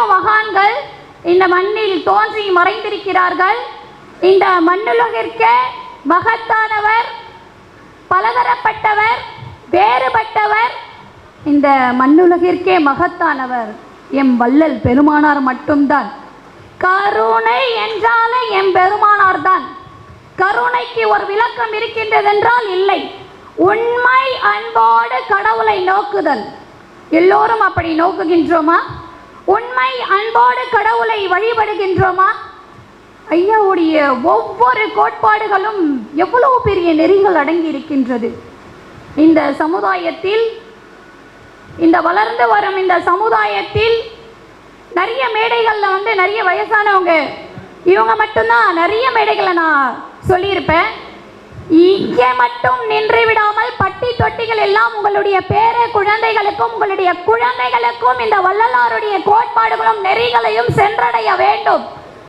எத்தனையோ மகான்கள் இந்த மண்ணில் தோன்றி மறைந்திருக்கிறார்கள். இந்த மண்ணுலகிற்கே மகத்தானவர் பலதரப்பட்டவர் வேறுபட்டவர். இந்த மண்ணுலகிற்கே மகத்தானவர் எம் வள்ளல் பெருமானார் மட்டும்தான். கருணை என்றாலே எம் பெருமானார் தான் கருணைக்கு ஒரு விளக்கம் இருக்கின்றதென்றால் இல்லை. உண்மை அன்போடு கடவுளை நோக்குதல். எல்லோரும் அப்படி நோக்குகின்றோமா? உண்மை அன்போடு கடவுளை வழிபடுகின்றோமா? ஐயாவுடைய ஒவ்வொரு கோட்பாடுகளும் எவ்வளவு பெரிய நெறிகள் அடங்கி இருக்கின்றது இந்த சமுதாயத்தில் இந்த வளர்ந்து வரும் இந்த சமுதாயத்தில் நிறைய மேடைகளில் வந்து நிறைய வயசானவங்க இவங்க மட்டும்தான் நிறைய மேடைகளை நான் சொல்லியிருப்பேன். இங்கே மட்டும் நின்று நாட்கள் எல்லாம் உங்களுடைய பேர குழந்தைகளுக்கும் உங்களுடைய குழந்தைகளுக்கும் இந்த வள்ளலாருடைய கோட்பாடுகளும் நெறிகளையும் சென்றடைய வேண்டும்.